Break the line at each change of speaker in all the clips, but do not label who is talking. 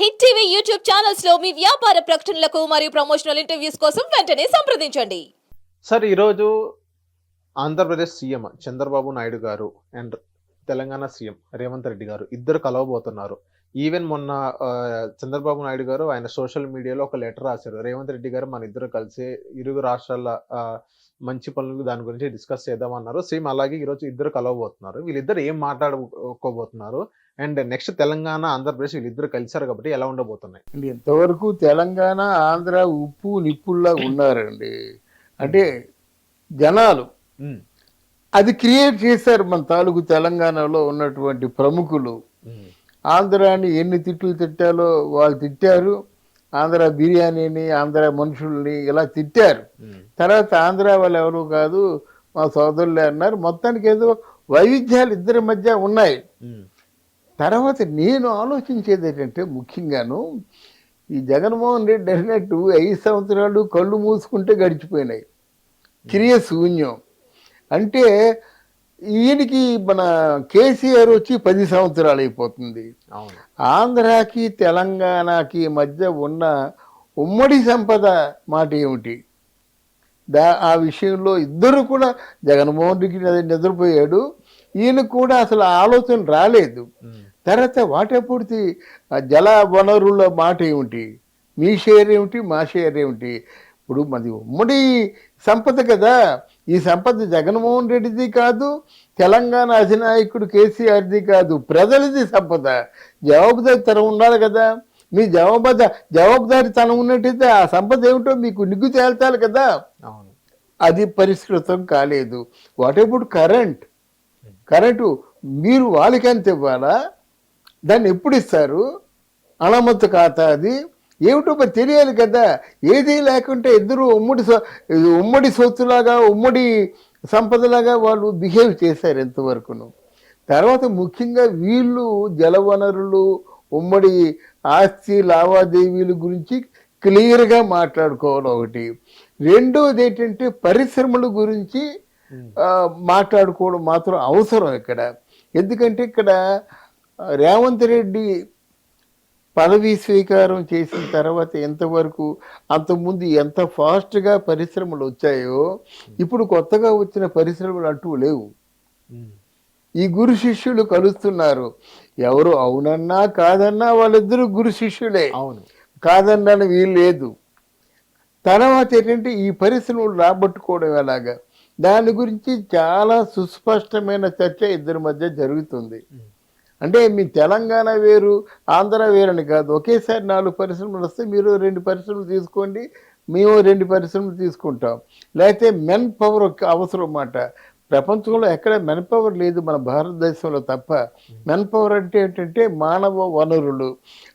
Hit TV YouTube ఛానల్స్లో మీ వ్యాపార ప్రకటనలకు మరియు ప్రమోషనల్ ఇంటర్వ్యూస్ కోసం వెంటనే సంప్రదించండి.
సార్ ఈరోజు Andhra Pradesh CM Chandrababu Naidu garu and Telangana CM Revanth Reddy garu ఇద్దరు కలవబోతున్నారు. ఈవెన్ మొన్న చంద్రబాబు నాయుడు గారు ఆయన సోషల్ మీడియాలో ఒక లెటర్ రాశారు. రేవంత్ రెడ్డి గారు మన ఇద్దరు కలిసి ఇరుగు రాష్ట్రాల మంచి పనులు దాని గురించి డిస్కస్ చేద్దామన్నారు. సేమ్ అలాగే ఈరోజు ఇద్దరు కలవబోతున్నారు. వీళ్ళిద్దరు ఏం మాట్లాడుకోబోతున్నారు అండ్ నెక్స్ట్ తెలంగాణ ఆంధ్రప్రదేశ్ వీళ్ళిద్దరు కలిశారు కాబట్టి ఎలా ఉండబోతున్నాయి?
అండి ఇంతవరకు తెలంగాణ ఆంధ్ర ఉప్పు నిప్పుల్లా ఉన్నారండి. అంటే జనాలు. అది క్రియేట్ చేశారు మన తాలూకు తెలంగాణలో ఉన్నటువంటి ప్రముఖులు. ఆంధ్రాని ఎన్ని తిట్లు తిట్టాలో వాళ్ళు తిట్టారు. ఆంధ్ర బిర్యానీని ఆంధ్ర మనుషుల్ని ఇలా తిట్టారు. తర్వాత ఆంధ్ర వాళ్ళు ఎవరు కాదు మా సోదరులే అన్నారు. మొత్తానికి ఏదో వైవిధ్యాలు ఇద్దరి మధ్య ఉన్నాయి. తర్వాత నేను ఆలోచించేది ఏంటంటే ముఖ్యంగాను ఈ జగన్మోహన్ రెడ్డి అన్నట్టు ఐదు సంవత్సరాలు కళ్ళు మూసుకుంటే గడిచిపోయినాయి. క్రియ శూన్యం. అంటే ఈయనకి మన కేసీఆర్ వచ్చి పది సంవత్సరాలు అయిపోతుంది. ఆంధ్రాకి తెలంగాణకి మధ్య ఉన్న ఉమ్మడి సంపద మాట ఏమిటి? దా ఆ విషయంలో ఇద్దరు కూడా జగన్మోహన్ రెడ్డి నిద్ర- నిద్రపోయాడు. ఈయన కూడా అసలు ఆలోచన రాలేదు. తర్వాత వాటపూర్తి జల వనరుల మాట ఏమిటి? మీ షేర్ ఏమిటి? మా షేర్ ఏమిటి? ఇప్పుడు మాది ఉమ్మడి సంపద కదా. ఈ సంపద జగన్మోహన్ రెడ్డిది కాదు తెలంగాణ అధినాయకుడు కేసీఆర్ది కాదు ప్రజలది సంపద. జవాబుదారితనం ఉండాలి కదా. మీ జవాబుదా జవాబుదారితనం ఉన్నట్టయితే ఆ సంపద ఏమిటో మీకు నిగ్గు తేల్చాలి కదా. అది పరిష్కృతం కాలేదు. What about current. కరెంటు మీరు వాళ్ళకి ఎంత ఇవ్వాలా? దాన్ని ఎప్పుడు ఇస్తారు? అనామత్తు ఖాతా అది. ఏమిటో మరి తెలియాలి కదా. ఏదీ లేకుంటే ఇద్దరు ఉమ్మడి ఉమ్మడి సొత్తులాగా ఉమ్మడి సంపదలాగా వాళ్ళు బిహేవ్ చేశారు ఎంతవరకును తర్వాత ముఖ్యంగా వీళ్ళు జలవనరులు ఉమ్మడి ఆస్తి లావాదేవీల గురించి క్లియర్గా మాట్లాడుకోవాలి ఒకటి. రెండోది ఏంటంటే పరిశ్రమల గురించి మాట్లాడుకోవడం మాత్రం అవసరం ఇక్కడ. ఎందుకంటే ఇక్కడ రేవంత్ రెడ్డి పదవీ స్వీకారం చేసిన తర్వాత ఎంతవరకు అంతకుముందు ఎంత ఫాస్ట్గా పరిశ్రమలు వచ్చాయో ఇప్పుడు కొత్తగా వచ్చిన పరిశ్రమలు అంటూ లేవు. ఈ గురు శిష్యులు కలుస్తున్నారు. ఎవరు అవునన్నా కాదన్నా వాళ్ళిద్దరూ గురు శిష్యులే.
అవును.
కాదన్నాను వీలు లేదు. తర్వాత ఏంటంటే ఈ పరిశ్రమలు రాబట్టుకోవడం ఎలాగా? దాని గురించి చాలా సుస్పష్టమైన చర్చ ఇద్దరి మధ్య జరుగుతుంది. అంటే మీ తెలంగాణ వేరు ఆంధ్ర వేరని కాదు. ఒకేసారి నాలుగు పరిశ్రమలు వస్తే మీరు రెండు పరిశ్రమలు తీసుకోండి మేము రెండు పరిశ్రమలు తీసుకుంటాం. లేకపోతే మెన్ పవర్ అవసరం అన్నమాట. ప్రపంచంలో ఎక్కడ మెన్ పవర్ లేదు మన భారతదేశంలో తప్ప. మెన్ పవర్ అంటే ఏంటంటే మానవ వనరులు.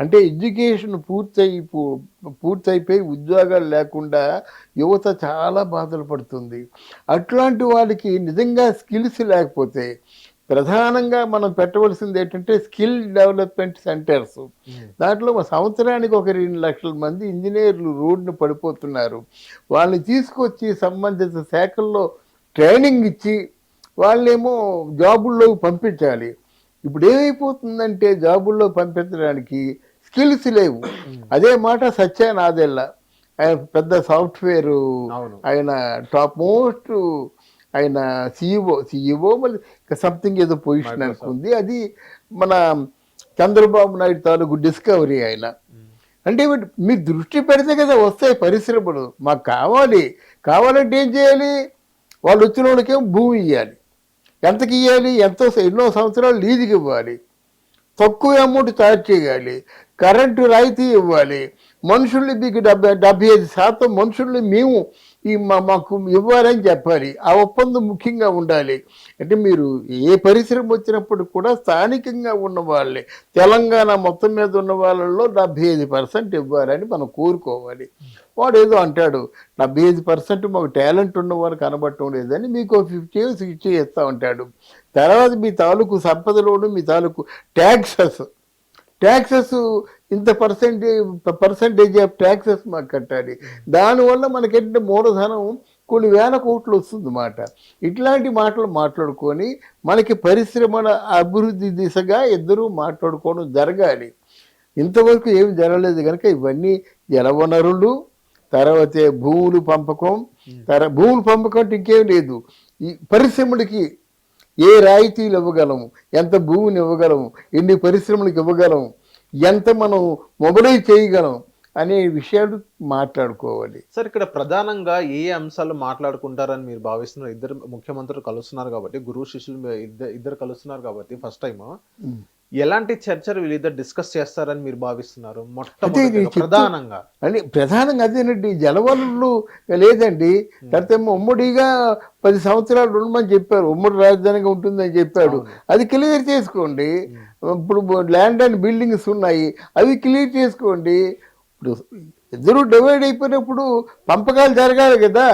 అంటే ఎడ్యుకేషన్ పూర్తయి పూర్తయిపోయి ఉద్యోగాలు లేకుండా యువత చాలా బాధలు పడుతుంది. అట్లాంటి వాళ్ళకి నిజంగా స్కిల్స్ లేకపోతే ప్రధానంగా మనం పెట్టవలసింది ఏంటంటే స్కిల్ డెవలప్మెంట్ సెంటర్స్.
ఉమ్,
దాంట్లో సంవత్సరానికి ఒక రెండు లక్షల మంది ఇంజనీర్లు రోడ్డును పడిపోతున్నారు. వాళ్ళని తీసుకొచ్చి సంబంధిత శాఖల్లో ట్రైనింగ్ ఇచ్చి వాళ్ళేమో జాబుల్లో పంపించాలి. ఇప్పుడు ఏమైపోతుందంటే జాబుల్లో పంపించడానికి స్కిల్స్ లేవు. అదే మాట సత్య నాదెళ్ళ ఆయన పెద్ద సాఫ్ట్వేర్ ఆయన టాప్ మోస్ట్ ఆయన సిఇఓ సిఇఓ మళ్ళీ సంథింగ్ ఏదో పొజిషన్. అనుకుంది. అది మన చంద్రబాబు నాయుడు తాలూకు డిస్కవరీ ఆయన.
ఉమ్,
అంటే ఇవి మీ దృష్టి పెడితే కదా వస్తాయి పరిశ్రమలు. మాకు కావాలి. కావాలంటే ఏం చేయాలి? వాళ్ళు వచ్చిన వాళ్ళకేం భూమి ఇవ్వాలి ఎంతకి ఇవ్వాలి ఎంతో ఎన్నో సంవత్సరాలు లీజుకి ఇవ్వాలి. తక్కువ అమౌంట్ చార్జ్ చేయాలి. కరెంటు రాయితీ ఇవ్వాలి. మనుషుల్ని మీకు డెబ్బై డెబ్బై ఐదు శాతం మనుషుల్ని మేము ఈ మా- మాకు ఇవ్వాలని చెప్పాలి. ఆ ఒప్పందం ముఖ్యంగా ఉండాలి. అంటే మీరు ఏ పరిశ్రమ వచ్చినప్పుడు కూడా స్థానికంగా ఉన్న వాళ్ళే తెలంగాణ మొత్తం మీద ఉన్న వాళ్ళల్లో డెబ్బై ఐదు పర్సెంట్ ఇవ్వాలని మనం కోరుకోవాలి. వాడు ఏదో అంటాడు డెబ్బై ఐదు పర్సెంట్ మాకు టాలెంట్ ఉన్నవారు కనబడటం లేదని మీకు ఫిఫ్టీ సిక్స్టీ ఇస్తా ఉంటాడు తర్వాత మీ తాలూకు సంపదలోను మీ తాలూకు ట్యాక్సెస్ ట్యాక్సెస్ ఇంత పర్సెంటేజ్ పర్సంటేజ్ ఆఫ్ ట్యాక్సెస్ మాకు కట్టాలి. దానివల్ల మనకేంటంటే మూలధనం కొన్ని వేల కోట్లు వస్తుంది అన్నమాట ఇట్లాంటి మాటలు మాట్లాడుకొని మనకి పరిశ్రమల అభివృద్ధి దిశగా ఇద్దరూ మాట్లాడుకోవడం జరగాలి. ఇంతవరకు ఏమి జరగలేదు కనుక ఇవన్నీ జలవనరులు తర్వాత భూములు పంపకం. తర భూములు పంపకం అంటే ఇంకేం లేదు. ఈ పరిశ్రమలకి ఏ రాయితీలు ఇవ్వగలము? ఎంత భూమిని ఇవ్వగలము? ఎన్ని పరిశ్రమలకు ఇవ్వగలము? ఎంత మనం మొబలైజ్ చేయగలం అనే విషయాలు మాట్లాడుకోవాలి.
సార్ ఇక్కడ ప్రధానంగా ఏ అంశాలు మాట్లాడుకుంటారని మీరు భావిస్తున్నారు? ఇద్దరు ముఖ్యమంత్రులు కలుస్తున్నారు కాబట్టి గురువు శిష్యులు ఇద్దరు ఇద్దరు కలుస్తున్నారు కాబట్టి ఫస్ట్ టైం ఎలాంటి చర్చలు వీళ్ళిద్దరు డిస్కస్ చేస్తారని మీరు భావిస్తున్నారు?
చెప్తూ-
ప్రధానంగా.
అని ప్రధానంగా అదేనండి జలవనరులు లేదండి. తర్వాత ఉమ్మడిగా పది సంవత్సరాలు ఉండమని చెప్పారు. ఉమ్మడి రాజధానిగా ఉంటుందని చెప్పాడు. అది క్లియర్ చేసుకోండి. ఇప్పుడు ల్యాండ్ అండ్ బిల్డింగ్స్ ఉన్నాయి. అవి క్లియర్ చేసుకోండి. ఇప్పుడు ఇద్దరు డివైడ్ అయిపోయినప్పుడు పంపకాలు జరగాలి కదా.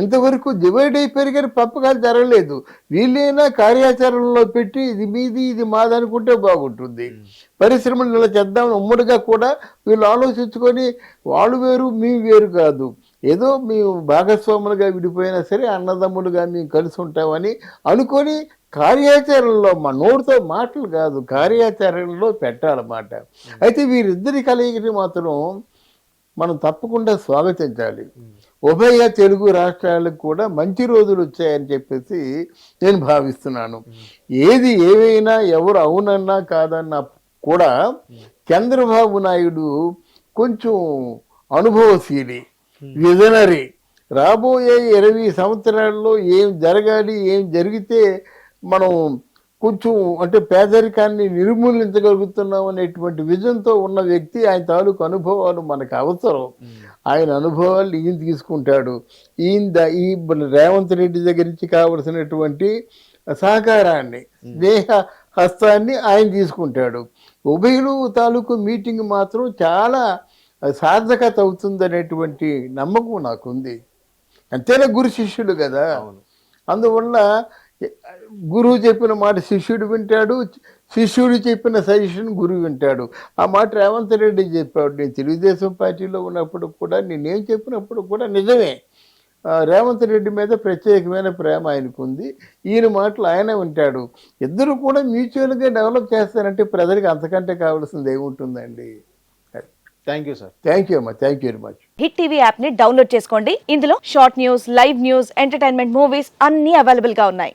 ఇంతవరకు డివైడ్ అయిపోయారు కానీ పంపకాలు జరగలేదు. వీళ్ళైనా కార్యాచరణలో పెట్టి ఇది మీది ఇది మాది అనుకుంటే బాగుంటుంది. పరిశ్రమలు ఇలా చేద్దాం ఉమ్మడిగా కూడా వీళ్ళు ఆలోచించుకొని వాళ్ళు వేరు మేము వేరు కాదు. ఏదో మేము భాగస్వాములుగా విడిపోయినా సరే అన్నదమ్ములుగా మేము కలిసి ఉంటామని అనుకొని కార్యాచరణలో మా నోటితో మాటలు కాదు కార్యాచరణలో పెట్టాలన్నమాట. అయితే వీరిద్దరి కలయికని మాత్రం మనం తప్పకుండా స్వాగతించాలి. ఉభయ తెలుగు రాష్ట్రాలకు కూడా మంచి రోజులు వచ్చాయని చెప్పేసి నేను భావిస్తున్నాను. ఏది ఏమైనా ఎవరు అవునన్నా కాదన్నా కూడా చంద్రబాబు నాయుడు కొంచెం అనుభవశీలి విజనరీ. రాబోయే ఇరవై సంవత్సరాల్లో ఏం జరగాలి ఏం జరిగితే మనం కొంచెం అంటే పేదరికాన్ని నిర్మూలించగలుగుతున్నాం అనేటువంటి విజన్తో ఉన్న వ్యక్తి ఆయన తాలూకు అనుభవాలు మనకు అవసరం. ఆయన అనుభవాలు ఈయన తీసుకుంటాడు. ఈయన ఈ రేవంత్ రెడ్డి దగ్గర నుంచి కావలసినటువంటి సహకారాన్ని స్నేహ హస్తాన్ని ఆయన తీసుకుంటాడు. ఉభయులు తాలూకు మీటింగ్ మాత్రం చాలా సార్థకత అవుతుందనేటువంటి నమ్మకం నాకుంది. అంతేనా గురు శిష్యుడు కదా? అందువల్ల గురువు చెప్పిన మాట శిష్యుడు వింటాడు శిష్యుడు చెప్పిన సజెషన్ గురువు వింటాడు. ఆ మాట రేవంత్ రెడ్డి చెప్పాడు. నేను తెలుగుదేశం పార్టీలో ఉన్నప్పుడు కూడా నేనేం చెప్పినప్పుడు కూడా నిజమే. రేవంత్ రెడ్డి మీద ప్రత్యేకమైన ప్రేమ ఆయనకు ఉంది ఈయన మాటలు ఆయన వింటాడు. ఇద్దరు కూడా మ్యూచువల్గా డెవలప్ చేస్తారంటే ప్రజలకు అంతకంటే కావాల్సింది ఏముంటుందండి?
Thank you sir.
Thank you అమ్మా. Thank you very much.
Hit TV యాప్ని డౌన్లోడ్ చేసుకోండి. ఇందులో short news live news entertainment movies అన్ని అవైలబుల్గా ఉన్నాయి.